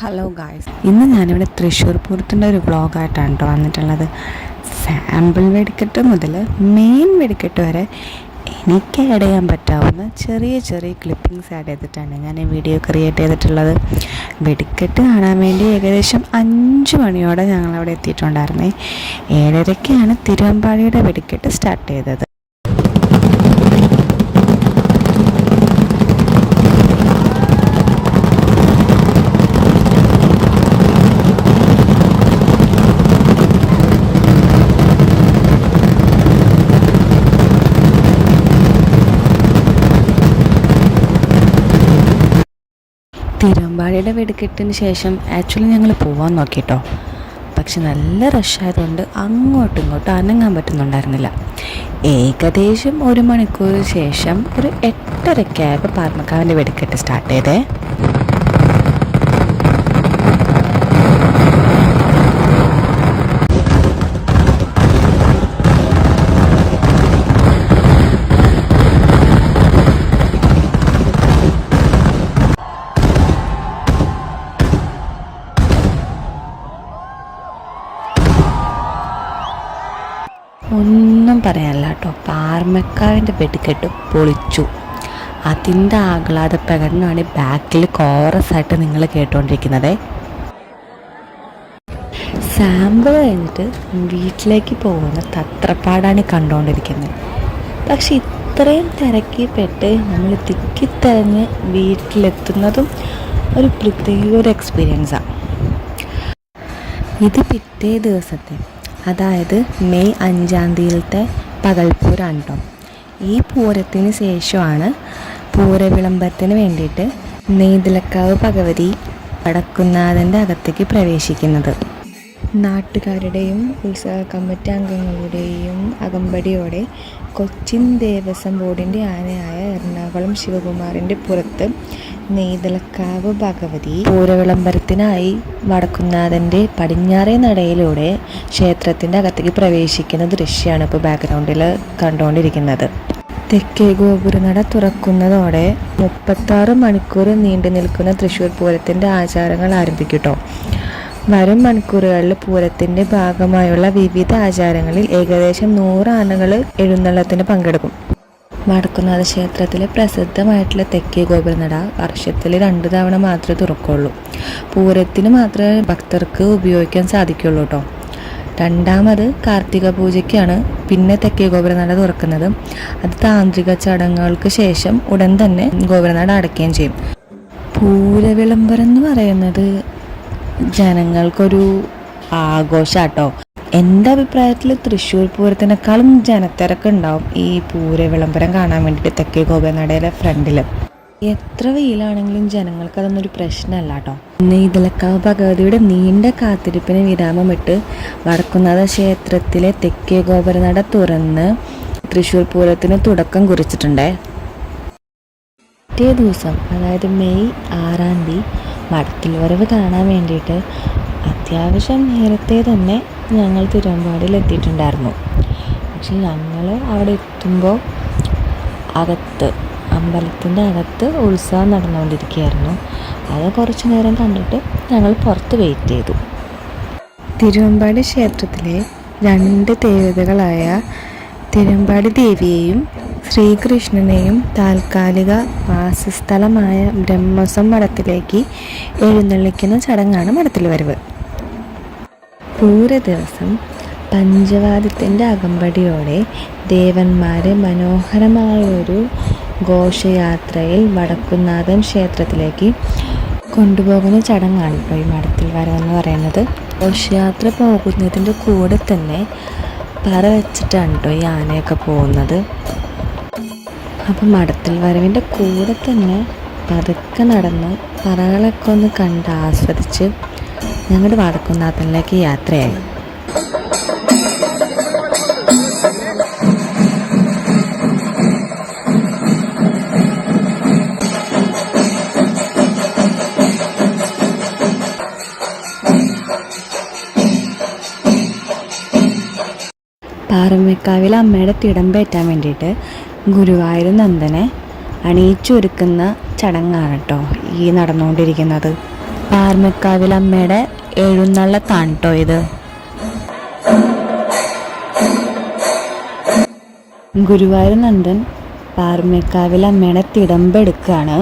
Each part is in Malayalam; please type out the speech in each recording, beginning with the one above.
ഹലോ ഗായ്സ് ഇന്ന് ഞാനിവിടെ തൃശ്ശൂർ പൂരത്തിന്റെ ഒരു വ്ളോഗായിട്ടാണ് കേട്ടോ വന്നിട്ടുള്ളത്. സാമ്പിൾ വെടിക്കെട്ട് മുതൽ മെയിൻ വെടിക്കെട്ട് വരെ എനിക്ക് ആഡ് ചെയ്യാൻ പറ്റാവുന്ന ചെറിയ ചെറിയ ക്ലിപ്പിങ്സ് ആഡ് ചെയ്തിട്ടാണ് ഞാൻ ഈ വീഡിയോ ക്രിയേറ്റ് ചെയ്തിട്ടുള്ളത്. വെടിക്കെട്ട് കാണാൻ വേണ്ടി ഏകദേശം അഞ്ച് മണിയോടെ ഞങ്ങളവിടെ എത്തിയിട്ടുണ്ടായിരുന്നേ. ഏഴരയ്ക്കാണ് തിരുവമ്പാടിയുടെ വെടിക്കെട്ട് സ്റ്റാർട്ട് ചെയ്തത്. തിരുവമ്പാടിയുടെ വെടിക്കെട്ടിന് ശേഷം ആക്ച്വലി ഞങ്ങൾ പോവാൻ നോക്കിയിട്ടോ പക്ഷെ നല്ല റഷായതുകൊണ്ട് അങ്ങോട്ടും ഇങ്ങോട്ടും അനങ്ങാൻ പറ്റുന്നുണ്ടായിരുന്നില്ല. ഏകദേശം ഒരു മണിക്കൂർ ശേഷം ഒരു എട്ടരക്കായപ്പോൾ പാർമക്കാവിന്റെ വെടിക്കെട്ട് സ്റ്റാർട്ട് ചെയ്തേ. പറയാനില്ല കേട്ടോ. പാർമക്കാവിന്റെ വെടിക്കെട്ട് പൊളിച്ചു. അതിന്റെ ആഹ്ലാദ പ്രകടനമാണ് ബാക്കിൽ കോറസായിട്ട് നിങ്ങൾ കേട്ടുകൊണ്ടിരിക്കുന്നത് സാമ്പിൾ കഴിഞ്ഞിട്ട് വീട്ടിലേക്ക് പോകുന്ന തത്രപ്പാടാണ് കണ്ടുകൊണ്ടിരിക്കുന്നത് പക്ഷെ ഇത്രയും തിരക്കിപ്പെട്ട് നമ്മൾ തിക്കിത്തിരഞ്ഞ് വീട്ടിലെത്തുന്നതും ഒരു പ്രത്യേക ഒരു എക്സ്പീരിയൻസാണ് ഇത് പിറ്റേ ദിവസത്തെ അതായത് മെയ് അഞ്ചാം തീയതിയിലത്തെ പകൽപ്പൂരാണ് കേട്ടോ ഈ പൂരത്തിന് ശേഷമാണ് പൂര പൂരവിളംബരത്തിന് വേണ്ടിയിട്ട് നെയ്തിലക്കാവ് ഭഗവതി വടക്കുന്നാഥന്റെ അകത്തേക്ക് പ്രവേശിക്കുന്നത്. നാട്ടുകാരുടെയും ഉത്സവ കമ്മിറ്റി അംഗങ്ങളുടെയും അകമ്പടിയോടെ കൊച്ചിൻ ദേവസ്വം ബോർഡിന്റെ ആനയായ എറണാകുളം ശിവകുമാറിന്റെ പുറത്ത് നെയ്തലക്കാവ് ഭഗവതി പൂരവിളംബരത്തിനായി വടക്കുന്നാഥന്റെ പടിഞ്ഞാറേ നടയിലൂടെ ക്ഷേത്രത്തിന്റെ അകത്തേക്ക് പ്രവേശിക്കുന്ന ദൃശ്യമാണ് ഇപ്പോൾ ബാക്ക്ഗ്രൗണ്ടിൽ കണ്ടുകൊണ്ടിരിക്കുന്നത് തെക്കേ ഗോപുരനട തുറക്കുന്നതോടെ മുപ്പത്താറ് മണിക്കൂർ നീണ്ടു നിൽക്കുന്ന തൃശ്ശൂർ പൂരത്തിന്റെ ആചാരങ്ങൾ ആരംഭിക്കട്ടോ. കേട്ടോ വരും മണിക്കൂറുകളിൽ പൂരത്തിന്റെ ഭാഗമായുള്ള വിവിധ ആചാരങ്ങളിൽ ഏകദേശം നൂറ് ആനകൾ എഴുന്നള്ളത്തിന് പങ്കെടുക്കും. വടക്കുന്നാഥ ക്ഷേത്രത്തിലെ പ്രസിദ്ധമായിട്ടുള്ള തെക്കേ ഗോപുരനട വർഷത്തിൽ രണ്ട് തവണ മാത്രമേ തുറക്കുള്ളൂ. പൂരത്തിന് മാത്രമേ ഭക്തർക്ക് ഉപയോഗിക്കാൻ സാധിക്കുള്ളൂ കേട്ടോ രണ്ടാമത് കാർത്തിക പൂജയ്ക്കാണ് പിന്നെ തെക്കേ ഗോപുരനട തുറക്കുന്നത്. അത് താന്ത്രിക ചടങ്ങുകൾക്ക് ശേഷം ഉടൻ തന്നെ ഗോപുരനട അടയ്ക്കുകയും ചെയ്യും. പൂരവിളംബരം എന്ന് പറയുന്നത് ജനങ്ങൾക്കൊരു ആഘോഷാട്ടോ എന്റെ അഭിപ്രായത്തിൽ തൃശ്ശൂർ പൂരത്തിനേക്കാളും ജനത്തിരക്ക് ഉണ്ടാവും ഈ പൂര വിളംബരം കാണാൻ വേണ്ടിയിട്ട് തെക്കേ ഗോപനടയിലെ ഫ്രണ്ടിൽ എത്ര വെയിലാണെങ്കിലും ജനങ്ങൾക്ക് അതൊന്നും ഒരു പ്രശ്നമല്ല കേട്ടോ ഇന്ന് ഇതിലക്കാവ് ഭഗവതിയുടെ നീണ്ട കാത്തിരിപ്പിന് വിരാമമിട്ട് വടക്കുന്നാഥ ക്ഷേത്രത്തിലെ തെക്കേ ഗോപുരനട തുറന്ന് തൃശ്ശൂർ പൂരത്തിന് തുടക്കം കുറിച്ചിട്ടുണ്ടേ. പിറ്റേ ദിവസം അതായത് മെയ് ആറാം തീയതി മടക്കിൽ വരവ് കാണാൻ വേണ്ടിയിട്ട് അത്യാവശ്യം നേരത്തെ തന്നെ ഞങ്ങൾ തിരുവമ്പാടിയിൽ എത്തിയിട്ടുണ്ടായിരുന്നു. പക്ഷെ ഞങ്ങൾ അവിടെ എത്തുമ്പോൾ അകത്ത് അമ്പലത്തിന്റെ അകത്ത് ഉത്സവം നടന്നുകൊണ്ടിരിക്കുകയായിരുന്നു. അത് കുറച്ച് നേരം കണ്ടിട്ട് ഞങ്ങൾ പുറത്ത് വെയിറ്റ് ചെയ്തു. തിരുവമ്പാടി ക്ഷേത്രത്തിലെ രണ്ട് ദേവതകളായ തിരുവമ്പാടി ദേവിയെയും ശ്രീകൃഷ്ണനെയും താൽക്കാലിക വാസസ്ഥലമായ ബ്രഹ്മസം മഠത്തിലേക്ക് എഴുന്നള്ളിക്കുന്ന ചടങ്ങാണ് മഠത്തിൽ വരവ്. പൂര ദിവസം പഞ്ചവാദ്യത്തിന്റെ അകമ്പടിയോടെ ദേവന്മാരെ മനോഹരമായൊരു ഘോഷയാത്രയിൽ വടക്കുന്നാഥൻ ക്ഷേത്രത്തിലേക്ക് കൊണ്ടുപോകുന്ന ചടങ്ങാണ് ഇപ്പോൾ ഈ മഠത്തിൽ വരവെന്ന് പറയുന്നത്. ഘോഷയാത്ര പോകുന്നതിന്റെ കൂടെ തന്നെ പറ വെച്ചിട്ടാണ് കേട്ടോ ഈ ആനയൊക്കെ പോകുന്നത്. അപ്പം മഠത്തിൽ വരവിന്റെ കൂടെ തന്നെ പതുക്കെ നടന്ന് പറകളൊക്കെ ഒന്ന് കണ്ട് ആസ്വദിച്ച് ഞങ്ങളുടെ വടക്കുന്നാഥനിലേക്ക് യാത്രയായി. പാറമേക്കാവിലെ അമ്മയുടെ തിടമ്പേറ്റാൻ വേണ്ടിയിട്ട് ഗുരുവായൂർ നന്ദനെ അണിയിച്ചൊരുക്കുന്ന ചടങ്ങാണ് കേട്ടോ ഈ നടന്നുകൊണ്ടിരിക്കുന്നത്. പാർമക്കാവിലമ്മയുടെ എഴുന്നള്ളത്താണ് താണ്ടോ ഇത്? ഗുരുവായൂർ നന്ദൻ പാർമേക്കാവിലമ്മയുടെ തിടമ്പെടുക്കാണ്.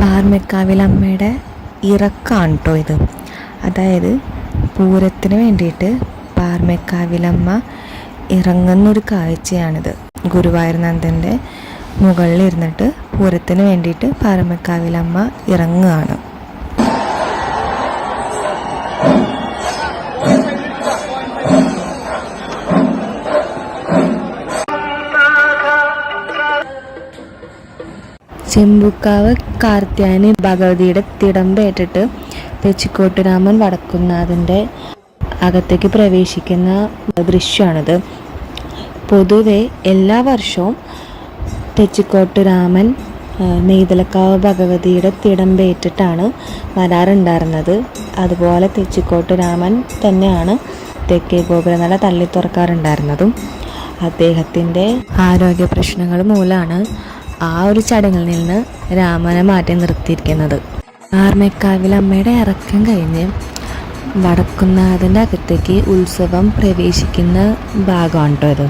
പാർമേക്കാവിലമ്മയുടെ ഇറക്കാണ് കേട്ടോ ഇത്? അതായത് പൂരത്തിന് വേണ്ടിയിട്ട് പാർമേക്കാവിലമ്മ ഇറങ്ങുന്നൊരു കാഴ്ചയാണിത്. ഗുരുവായൂർ നന്ദന്റെ മുകളിലിരുന്നിട്ട് പൂരത്തിന് വേണ്ടിയിട്ട് പാർമേക്കാവിലമ്മ ഇറങ്ങുകയാണ്. ചെമ്പുക്കാവ് കാർത്യായനി ഭഗവതിയുടെ തിടമ്പേറ്റിട്ട് തെച്ചിക്കോട്ടുരാമൻ വടക്കുന്നാഥന്റെ അകത്തേക്ക് പ്രവേശിക്കുന്ന ദൃശ്യമാണിത്. പൊതുവെ എല്ലാ വർഷവും തെച്ചിക്കോട്ടുരാമൻ നെയ്തലക്കാവ് ഭഗവതിയുടെ തിടമ്പേറ്റിട്ടാണ് വരാറുണ്ടായിരുന്നത്. അതുപോലെ തെച്ചിക്കോട്ടുരാമൻ തന്നെയാണ് തെക്കേ ഗോപുരനല തള്ളി തുറക്കാറുണ്ടായിരുന്നതും. അദ്ദേഹത്തിന്റെ ആരോഗ്യ പ്രശ്നങ്ങൾ മൂലമാണ് ആ ഒരു ചടങ്ങിൽ നിന്ന് രാമനെ മാറ്റി നിർത്തിയിരിക്കുന്നത്. ആർമേക്കാവിൽ അമ്മയുടെ ഇറക്കം കഴിഞ്ഞ് വടക്കുന്നാഥന്റെ അകത്തേക്ക് ഉത്സവം പ്രവേശിക്കുന്ന ഭാഗമാണ് കേട്ടോ ഇത്.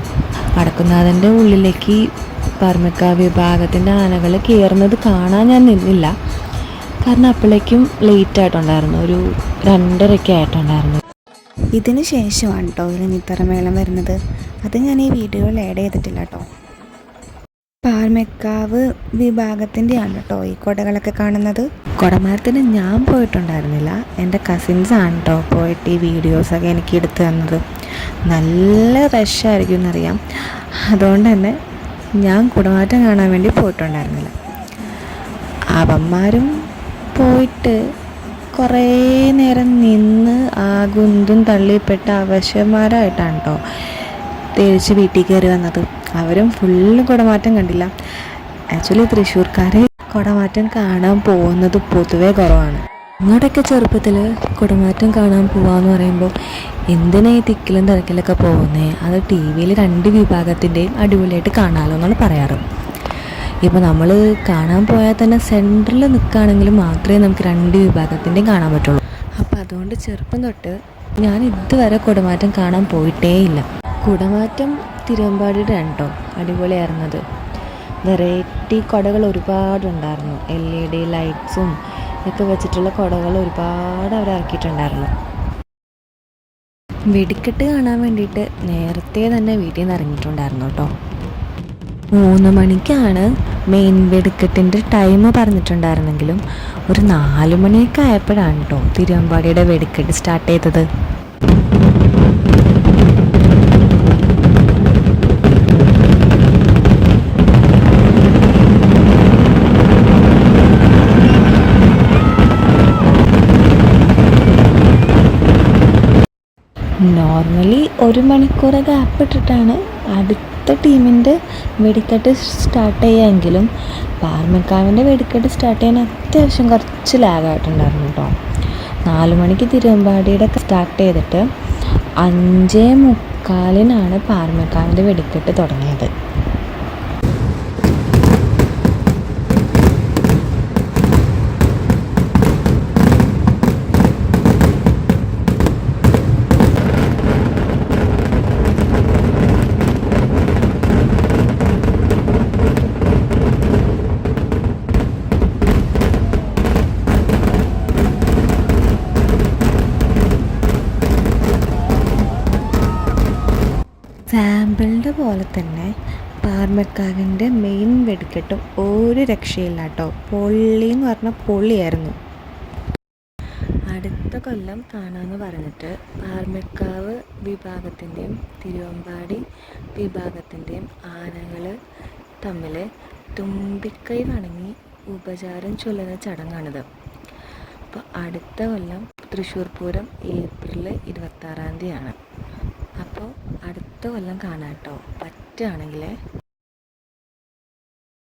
വടക്കുന്നാഥന്റെ ഉള്ളിലേക്ക് പാർമേക്കാവ് വിഭാഗത്തിന്റെ ആനകൾ കയറുന്നത് കാണാൻ ഞാൻ നിന്നില്ല. കാരണം അപ്പോഴേക്കും ലേറ്റ് ആയിട്ടുണ്ടായിരുന്നു. ഒരു രണ്ടരയ്ക്ക് ആയിട്ടുണ്ടായിരുന്നു. ഇതിന് ശേഷമാണ് കേട്ടോ മേളം വരുന്നത്? അത് ഞാൻ ഈ വീഡിയോയിൽ ആഡ് ചെയ്തിട്ടില്ല കേട്ടോ പാർമെക്കാവ് വിഭാഗത്തിന്റെയാണ് കേട്ടോ ഈ കൊടകളൊക്കെ കാണുന്നത്. കൊടമരത്തിന് ഞാൻ പോയിട്ടുണ്ടായിരുന്നില്ല. എന്റെ കസിൻസ് ആണ് കേട്ടോ പോയിട്ട് ഈ വീഡിയോസൊക്കെ എനിക്ക് എടുത്തു തന്നത്. നല്ല റഷായിരിക്കും എന്നറിയാം. അതുകൊണ്ട് തന്നെ ഞാൻ കുടമാറ്റം കാണാൻ വേണ്ടി പോയിട്ടുണ്ടായിരുന്നില്ല. അവന്മാരും പോയിട്ട് കുറേ നേരം നിന്ന് ആ ഗുന്തും തള്ളിപ്പെട്ട അവശന്മാരായിട്ടാണ് കേട്ടോ തിരിച്ച് വീട്ടിൽ കയറി വന്നത്. അവരും ഫുള്ള് കുടമാറ്റം കണ്ടില്ല. ആക്ച്വലി തൃശ്ശൂർക്കാരെ കുടമാറ്റം കാണാൻ പോകുന്നത് പൊതുവേ കുറവാണ്. ഇങ്ങോട്ടൊക്കെ ചെറുപ്പത്തിൽ കുടമാറ്റം കാണാൻ പോവാന്ന് പറയുമ്പോൾ എന്തിനാ ഈ തിക്കിലും തിരക്കിലൊക്കെ പോകുന്നേ? അത് ടി വിയിൽ രണ്ട് വിഭാഗത്തിന്റെയും അടിപൊളിയായിട്ട് കാണാമല്ലോ എന്നാണ് പറയാറ്. ഇപ്പോൾ നമ്മൾ കാണാൻ പോയാൽ തന്നെ സെന്ററിൽ നിൽക്കുകയാണെങ്കിൽ മാത്രമേ നമുക്ക് രണ്ട് വിഭാഗത്തിന്റെയും കാണാൻ പറ്റുള്ളൂ. അപ്പോൾ അതുകൊണ്ട് ചെറുപ്പം തൊട്ട് ഞാൻ ഇതുവരെ കുടമാറ്റം കാണാൻ പോയിട്ടേ ഇല്ല. കുടമാറ്റം തിരുവമ്പാടിയുടെ രണ്ടോ? അടിപൊളിയായിരുന്നത്. വെറൈറ്റി കുടകൾ ഒരുപാടുണ്ടായിരുന്നു. എൽ ഇ ഡി ലൈറ്റ്സും ഒക്കെ വെച്ചിട്ടുള്ള കുടകൾ ഒരുപാട് അവർ ഇറക്കിയിട്ടുണ്ടായിരുന്നു. വെടിക്കെട്ട് കാണാൻ വേണ്ടിയിട്ട് നേരത്തെ തന്നെ വീട്ടിൽ നിന്ന് ഇറങ്ങിയിട്ടുണ്ടായിരുന്നു കേട്ടോ. മൂന്ന് മണിക്കാണ് മെയിൻ വെടിക്കെട്ടിന്റെ ടൈം പറഞ്ഞിട്ടുണ്ടായിരുന്നെങ്കിലും ഒരു നാല് മണിയൊക്കെ ആയപ്പോഴാണ് കേട്ടോ തിരുവമ്പാടിയുടെ വെടിക്കെട്ട് സ്റ്റാർട്ട് ചെയ്തത്. നോർമലി ഒരു മണിക്കൂർ ഗ്യാപ്പ് ഇട്ടിട്ടാണ് അടുത്ത ടീമിന്റെ വെടിക്കെട്ട് സ്റ്റാർട്ട് ചെയ്യുമെങ്കിലും പാർമക്കാവിന്റെ വെടിക്കെട്ട് സ്റ്റാർട്ട് ചെയ്യാൻ അത്യാവശ്യം കുറച്ച് ലാഗായിട്ടുണ്ടായിരുന്നു കേട്ടോ നാല് മണിക്ക് തിരുവമ്പാടിയുടെ സ്റ്റാർട്ട് ചെയ്തിട്ട് അഞ്ചേ മുക്കാലിനാണ് പാർമക്കാവിന്റെ വെടിക്കെട്ട് തുടങ്ങിയത്. സാമ്പിളിന്റെ പോലെ തന്നെ പാർമക്കാവിന്റെ മെയിൻ വെടിക്കെട്ടും ഒരു രക്ഷയില്ല കേട്ടോ. പൊള്ളി എന്ന് പറഞ്ഞാൽ പൊള്ളിയായിരുന്നു. അടുത്ത കൊല്ലം കാണാമെന്ന് പറഞ്ഞിട്ട് പാർമക്കാവ് വിഭാഗത്തിന്റെയും തിരുവമ്പാടി വിഭാഗത്തിന്റെയും ആനകൾ തമ്മിൽ തുമ്പിക്കൈ വണങ്ങി ഉപചാരം ചൊല്ലുന്ന ചടങ്ങാണിത്. അപ്പോൾ അടുത്ത കൊല്ലം തൃശ്ശൂർ പൂരം ഏപ്രിൽ ഇരുപത്താറാം തീയതിയാണ്. അപ്പോൾ അടുത്ത കൊല്ലം കാണാം കേട്ടോ പറ്റുകയാണെങ്കിൽ